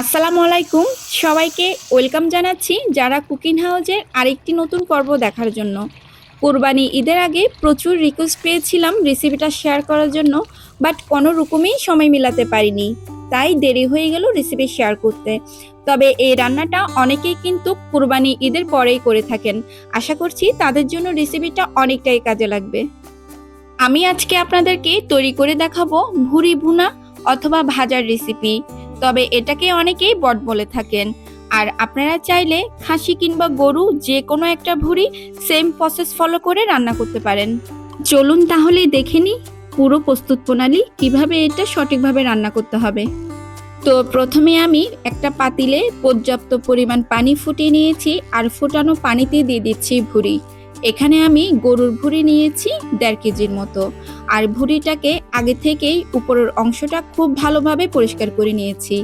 আসসালামু আলাইকুম। সবাইকে ওয়েলকাম জানাচ্ছি যারা কুকিং হাউজের আরেকটি নতুন পর্ব দেখার জন্য। কোরবানি ঈদের আগে প্রচুর রিকোয়েস্ট পেয়েছিলাম রেসিপিটা শেয়ার করার জন্য বাট কোনো রকমই সময় মিলাতে পারিনি। তাই দেরি হয়ে গেল রেসিপি শেয়ার করতে। তবে এই রান্নাটা অনেকেই কিন্তু কোরবানি ঈদের পরেই করে থাকেন। আশা করছি তাদের জন্য রেসিপিটা অনেকটাই কাজে লাগবে। আমি আজকে আপনাদেরকে তৈরি করে দেখাবো ভুরি ভুনা অথবা ভাজার রেসিপি তবে এটাকে অনেকেই বট বলে থাকেন। আর আপনারা চাইলে খাসি কিংবা গরু যে কোনো একটা ভুড়ি সেম প্রসেস ফলো করে রান্না করতে পারেন। চলুন তাহলে দেখে নিই পুরো প্রস্তুত প্রণালী কীভাবে এটা সঠিকভাবে রান্না করতে হবে। তো প্রথমে আমি একটা পাতিলে পর্যাপ্ত পরিমাণ পানি ফুটিয়ে নিয়েছি আর ফোটানো পানিতে দিয়ে দিচ্ছি ভুড়ি। এখানে আমি গরুর ভুড়ি নিয়েছি দেড় কেজির মতো। আর ভুঁড়িটাকে আগে থেকেই উপরের অংশটা খুব ভালোভাবে পরিষ্কার করে নিয়েছি।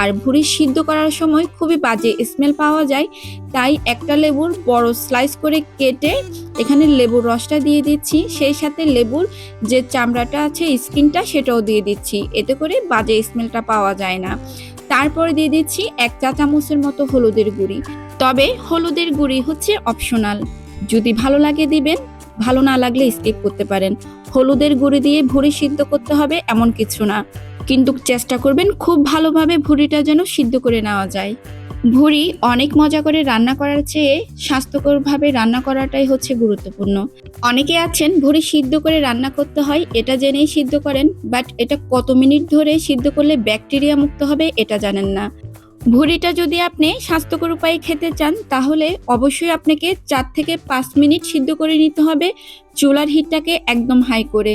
আর ভুঁড়ি সিদ্ধ করার সময় খুবই বাজে স্মেল পাওয়া যায়, তাই একটা লেবুর বড় স্লাইস করে কেটে এখানে লেবুর রসটা দিয়ে দিচ্ছি। সেই সাথে লেবুর যে চামড়াটা আছে স্কিনটা সেটাও দিয়ে দিচ্ছি, এতে করে বাজে স্মেলটা পাওয়া যায় না। তারপরে দিয়ে দিচ্ছি এক চা চামচের মতো হলুদের গুঁড়ি। তবে হলুদের গুঁড়ি হচ্ছে অপশনাল যদি ভালো লাগে দিবেন, ভালো না লাগলে স্কিপ করতে পারেন। হলুদের গুঁড়ি দিয়ে ভুড়ি সিদ্ধ করতে হবে এমন কিছু না। কিন্তু চেষ্টা করবেন খুব ভালোভাবে ভুড়িটা যেন সিদ্ধ করে নেওয়া যায়। ভুড়ি অনেক মজা করে রান্না করার চেয়ে স্বাস্থ্যকরভাবে রান্না করাটাই হচ্ছে গুরুত্বপূর্ণ। অনেকে আছেন, ভুড়ি সিদ্ধ করে রান্না করতে হয়, এটা জেনেই সিদ্ধ করেন, বাট এটা কত মিনিট ধরে সিদ্ধ করলে ব্যাকটেরিয়া মুক্ত হবে এটা জানেন না। ভুড়িটা যদি আপনি স্বাস্থ্যকর উপায়ে খেতে চান, তাহলে অবশ্যই আপনাকে চার থেকে পাঁচ মিনিট সিদ্ধ করে নিতে হবে চুলার হিটটাকে একদম হাই করে।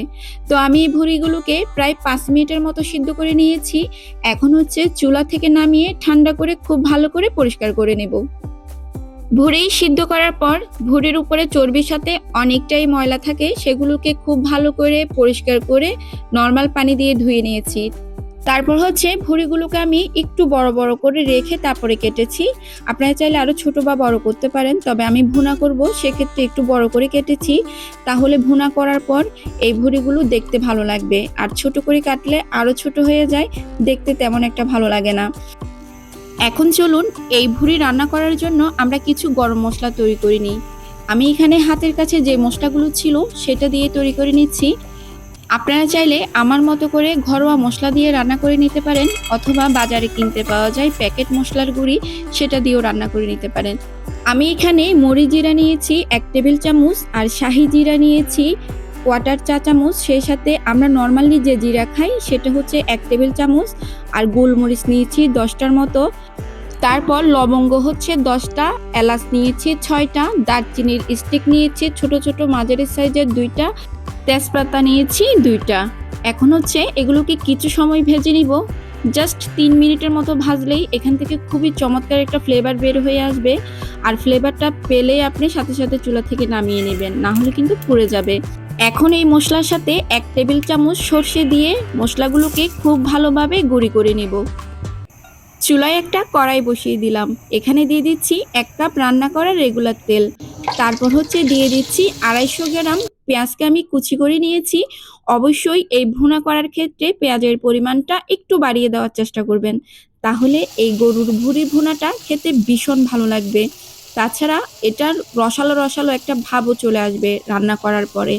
তো আমি এই ভুড়িগুলোকে প্রায় পাঁচ মিনিটের মতো সিদ্ধ করে নিয়েছি। এখন হচ্ছে চুলা থেকে নামিয়ে ঠান্ডা করে খুব ভালো করে পরিষ্কার করে নেব। ভুড়ি সিদ্ধ করার পর ভুড়ির উপরে চর্বির সাথে অনেকটাই ময়লা থাকে, সেগুলোকে খুব ভালো করে পরিষ্কার করে নর্মাল পানি দিয়ে ধুয়ে নিয়েছি। তারপর হচ্ছে ভুড়িগুলোকে আমি একটু বড় বড় করে রেখে তারপরে কেটেছি। আপনারা চাইলে আরও ছোট বা বড় করতে পারেন, তবে আমি ভুনা করব, সেক্ষেত্রে একটু বড় করে কেটেছি। তাহলে ভুনা করার পর এই ভুড়িগুলো দেখতে ভালো লাগবে, আর ছোট করে কাটলে আরও ছোট হয়ে যায়, দেখতে তেমন একটা ভালো লাগে না। এখন চলুন এই ভুড়ি রান্না করার জন্য আমরা কিছু গরম মশলা তৈরি করে নিই। আমি এখানে হাতের কাছে যে মশলাগুলো ছিল, সেটা দিয়ে তৈরি করে নিচ্ছি। আপনারা চাইলে আমার মতো করে ঘরোয়া মশলা দিয়ে রান্না করে নিতে পারেন, অথবা বাজারে কিনতে পাওয়া যায় প্যাকেট মশলার গুঁড়ি, সেটা দিয়েও রান্না করে নিতে পারেন। আমি এখানে মরি জিরা নিয়েছি, এক টেবিল চামচ, আর শাহি জিরা নিয়েছি, কোয়াটার চা চামচ, সেই সাথে আমরা নর্মালি যে জিরা খাই, সেটা হচ্ছে এক টেবিল চামচ, আর গোলমরিচ নিয়েছি দশটার মতো। তারপর লবঙ্গ হচ্ছে দশটা, এলাচ নিয়েছি ছয়টা, দারচিনির স্টিক নিয়েছি ছোট ছোট মাঝারি সাইজের দুইটা, তেজপাতা নিয়েছি দুইটা। এখন হচ্ছে এগুলোকে কিছু সময় ভেজে নিব। জাস্ট তিন মিনিটের মতো ভাজলেই এখান থেকে খুবই চমৎকার একটা ফ্লেভার বের হয়ে আসবে। আর ফ্লেভারটা পেলে আপনি সাথে সাথে চুলা থেকে নামিয়ে নেবেন, না হলে কিন্তু পুড়ে যাবে। এখন এই মশলার সাথে এক টেবিল চামচ সর্ষে দিয়ে মশলাগুলোকে খুব ভালোভাবে গুঁড়ি করে নেব। চুলায় একটা কড়াই বসিয়ে দিলাম। এখানে দিয়ে দিচ্ছি এক কাপ রান্না করা রেগুলার তেল। তারপর হচ্ছে দিয়ে দিচ্ছি আড়াইশো গ্রাম পেঁয়াজকে আমি কুচি করে নিয়েছি। অবশ্যই এই ভুনা করার ক্ষেত্রে পেঁয়াজের পরিমাণটা একটু বাড়িয়ে দেওয়ার চেষ্টা করবেন। তাহলে এই গরুর ভুড়ি ভুনাটা খেতে ভীষণ ভালো লাগবে। তাছাড়া এটার রসালো রসালো একটা ভাবও চলে আসবে রান্না করার পরে।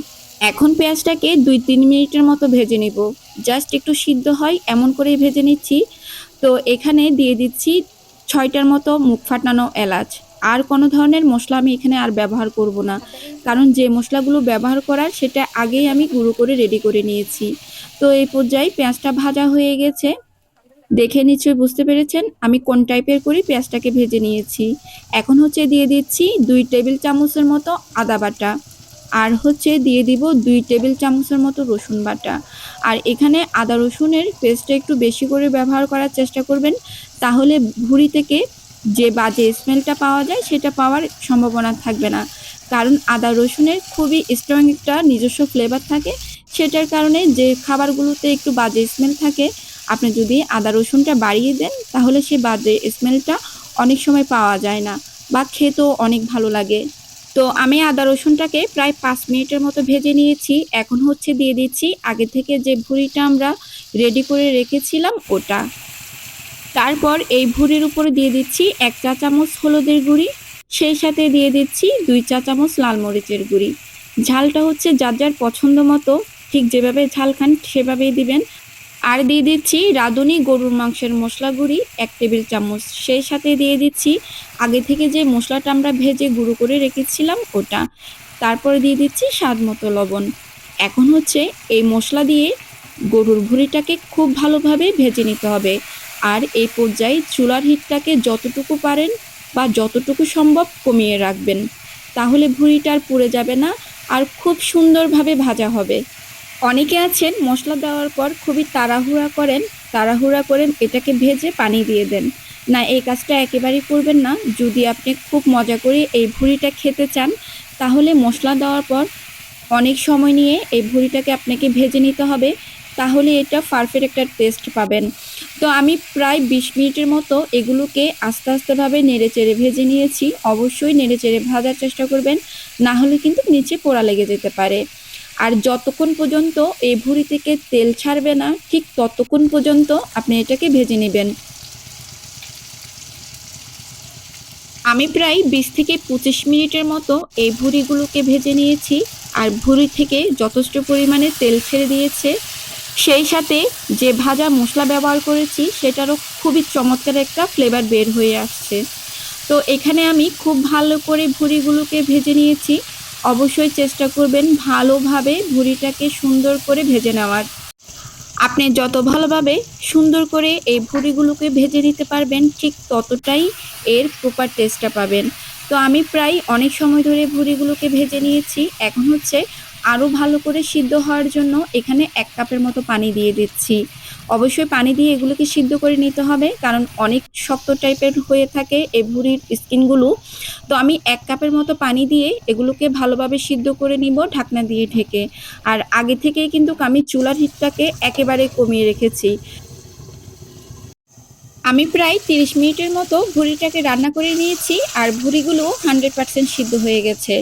এখন পেঁয়াজটাকে দুই তিন মিনিটের মতো ভেজে নিব। জাস্ট একটু সিদ্ধ হয়, এমন করেই ভেজে নিচ্ছি। তো এখানে দিয়ে দিচ্ছি ছয়টার মতো মুখ ফাটানো এলাচ। আর কোনো ধরনের মশলা আমি এখানে আর ব্যবহার করব না। কারণ যে মশলাগুলো ব্যবহার করার, সেটা আগেই আমি গুঁড়ো করে রেডি করে নিয়েছি। তো এই পর্যায়ে পেঁয়াজটা ভাজা হয়ে গেছে। দেখে নিশ্চয়ই বুঝতে পেরেছেন আমি কোন টাইপের করি পেঁয়াজটাকে ভেজে নিয়েছি। এখন হচ্ছে দিয়ে দিচ্ছি দুই টেবিল চামচের মতো আদা বাটা। আর হচ্ছে দিয়ে দিব দুই টেবিল চামচের মতো রসুন বাটা। আর এখানে আদা রসুনের পেস্টটা একটু বেশি করে ব্যবহার করার চেষ্টা করবেন, তাহলে ভুঁড়ি থেকে যে বাজে স্মেলটা পাওয়া যায় সেটা পাওয়ার সম্ভাবনা থাকবে না। কারণ আদা রসুনের খুবই স্ট্রং একটা নিজস্ব ফ্লেভার থাকে, সেটার কারণে যে খাবারগুলোতে একটু বাজে স্মেল থাকে, আপনি যদি আদা রসুনটা বাড়িয়ে দেন, তাহলে সে বাজে স্মেলটা অনেক সময় পাওয়া যায় না বা খেতেও অনেক ভালো লাগে। তো আমি আদা রসুনটাকে প্রায় পাঁচ মিনিটের মতো ভেজে নিয়েছি। এখন হচ্ছে দিয়ে দিচ্ছি আগে থেকে যে ভুঁড়িটা আমরা রেডি করে রেখেছিলাম ওটা। তারপর এই ভুঁড়ির উপরে দিয়ে দিচ্ছি এক চা চামচ হলুদের গুঁড়ি, সেই সাথে দিয়ে দিচ্ছি দুই চা চামচ লাল মরিচের গুঁড়ি। ঝালটা হচ্ছে যার যার পছন্দ মতো, ঠিক যেভাবে ঝাল খান সেভাবেই দিবেন। আর দিয়ে দিচ্ছি রাঁধুনি গরুর মাংসের মশলা গুঁড়ি, এক টেবিল চামচ সেই সাথে দিয়ে দিচ্ছি। আগে থেকে যে মশলাটা আমরা ভেজে গুঁড়ো করে রেখেছিলাম ওটা। তারপরে দিয়ে দিচ্ছি স্বাদ মতো লবণ। এখন হচ্ছে এই মশলা দিয়ে গরুর ভুঁড়িটাকে খুব ভালোভাবে ভেজে নিতে হবে। আর এই পর্যায়ে চুলার হিটটাকে যতটুকু পারেন বা যতটুকু সম্ভব কমিয়ে রাখবেন। তাহলে ভুঁড়িটা আর পুড়ে যাবে না, আর খুব সুন্দরভাবে ভাজা হবে। অনেকে আছেন, মশলা দেওয়ার পর খুবই তাড়াহুড়া করেন তাড়াহুড়া করেন এটাকে ভেজে পানি দিয়ে দেন। না, এই কাজটা একেবারেই করবেন না। যদি আপনি খুব মজা করে এই ভুঁড়িটা খেতে চান, তাহলে মশলা দেওয়ার পর অনেক সময় নিয়ে এই ভুঁড়িটাকে আপনাকে ভেজে নিতে হবে, তাহলে এটা পারফেক্ট একটা টেস্ট পাবেন। তো আমি প্রায় বিশ মিনিটের মতো এগুলোকে আস্তে আস্তেভাবে নেড়ে চেড়ে ভেজে নিয়েছি। অবশ্যই নেড়ে চেড়ে ভাজার চেষ্টা করবেন, না হলে কিন্তু নিচে পোড়া লেগে যেতে পারে। আর যতক্ষণ পর্যন্ত এই ভুঁড়ি থেকে তেল ছাড়বে না, ঠিক ততক্ষণ পর্যন্ত আপনি এটাকে ভেজে নেবেন। আমি প্রায় বিশ থেকে পঁচিশ মিনিটের মতো এই ভুঁড়িগুলোকে ভেজে নিয়েছি, আর ভুঁড়ি থেকে যথেষ্ট পরিমাণে তেল ছেড়ে দিয়েছে। সেই সাথে যে ভাজা মশলা ব্যবহার করেছি, সেটারও খুবই চমৎকার একটা ফ্লেভার বের হয়ে আসছে। তো এখানে আমি খুব ভালো করে ভুঁড়িগুলোকে ভেজে নিয়েছি। অবশ্যই চেষ্টা করবেন ভালোভাবে ভুড়িটাকে সুন্দর করে ভেজে নেওয়ার। আপনি যত ভালোভাবে সুন্দর করে এই ভুঁড়িগুলোকে ভেজে নিতে পারবেন, ঠিক ততটাই এর প্রপার টেস্টটা পাবেন। তো আমি প্রায় অনেক সময় ধরে ভুড়িগুলোকে ভেজে নিয়েছি। এখন হচ্ছে আরও ভালো করে সিদ্ধ হওয়ার জন্য এখানে এক কাপের মতো পানি দিয়ে দিচ্ছি। অবশ্যই পানি দিয়ে এগুলোকে সিদ্ধ করে নিতে হবে, কারণ অনেক শক্ত টাইপের হয়ে থাকে এই ভুঁড়ির স্কিনগুলো। তো আমি এক কাপের মতো পানি দিয়ে এগুলোকে ভালোভাবে সিদ্ধ করে নিব ঢাকনা দিয়ে ঢেকে। আর আগে থেকেই কিন্তু আমি চুলার হিটটাকে একেবারে কমিয়ে রেখেছি। আমি প্রায় তিরিশ মিনিটের মতো ভুঁড়িটাকে রান্না করে নিয়েছি, আর ভুঁড়িগুলো হান্ড্রেড পার্সেন্ট সিদ্ধ হয়ে গেছে।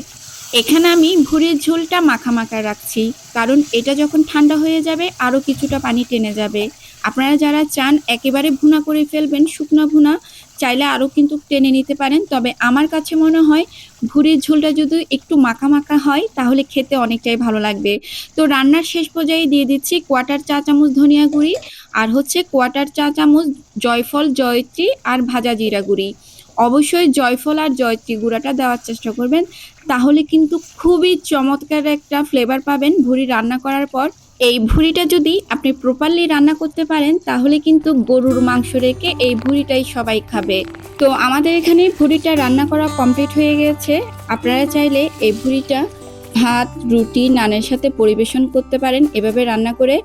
এখানে আমি ভুঁড়ির ঝোলটা মাখা রাখছি, কারণ এটা যখন ঠান্ডা হয়ে যাবে, আরও কিছুটা পানি টেনে যাবে। আপনারা যারা চান, একেবারে ভুনা করে ফেলবেন শুকনো ভুনা, চাইলে আরও কিন্তু টেনে নিতে পারেন। তবে আমার কাছে মনে হয়, ভুঁড়ির ঝোলটা যদি একটু মাখা মাখা হয়, তাহলে খেতে অনেকটাই ভালো লাগবে। তো রান্নার শেষ পর্যায়ে দিয়ে দিচ্ছি কোয়াটার চা চামচ ধনিয়া গুঁড়ি, আর হচ্ছে কোয়াটার চা চামচ জয়ফল, জয়ত্রী, আর ভাজা জিরা গুঁড়ি। অবশ্যই জয়ফল আর জয়ত্রী গুঁড়াটা দেওয়ার চেষ্টা করবেন। তাহলে কিন্তু খুবই চমৎকার একটা ফ্লেভার পাবেন ভুড়ি রান্না করার পর। এই ভুড়িটা যদি আপনি প্রপারলি রান্না করতে পারেন, তাহলে কিন্তু গরুর মাংস রেখে এই ভুড়িটাই সবাই খাবে। তো আমাদের এখানে ভুড়িটা রান্না করা কমপ্লিট হয়ে গেছে। আপনারা চাইলে এই ভুঁড়িটা ভাত, রুটি, নানের সাথে পরিবেশন করতে পারেন। এভাবে রান্না করে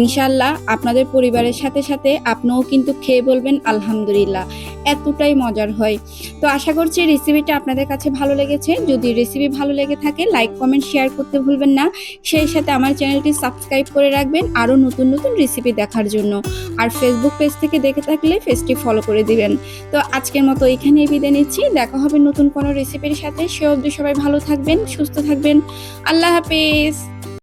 ইনশাল্লাহ আপনাদের পরিবারের সাথে সাথে আপনিও কিন্তু খেয়ে বলবেন, আলহামদুলিল্লাহ। এতটাই মজার হয়। তো আশা করছি রেসিপিটা আপনাদের কাছে ভালো লেগেছে। যদি রেসিপি ভালো লেগে থাকে লাইক কমেন্ট শেয়ার করতে ভুলবেন না। সেই সাথে আমার চ্যানেলটি সাবস্ক্রাইব করে রাখবেন আরও নতুন নতুন রেসিপি দেখার জন্য। আর ফেসবুক পেজ থেকে দেখে থাকলে পেজটি ফলো করে দিবেন। তো আজকের মতো এখানেই বিদায় নিচ্ছি। দেখা হবে নতুন কোনো রেসিপির সাথে। সে অবধি সবাই ভালো থাকবেন, সুস্থ থাকবেন। আল্লাহ হাফেজ।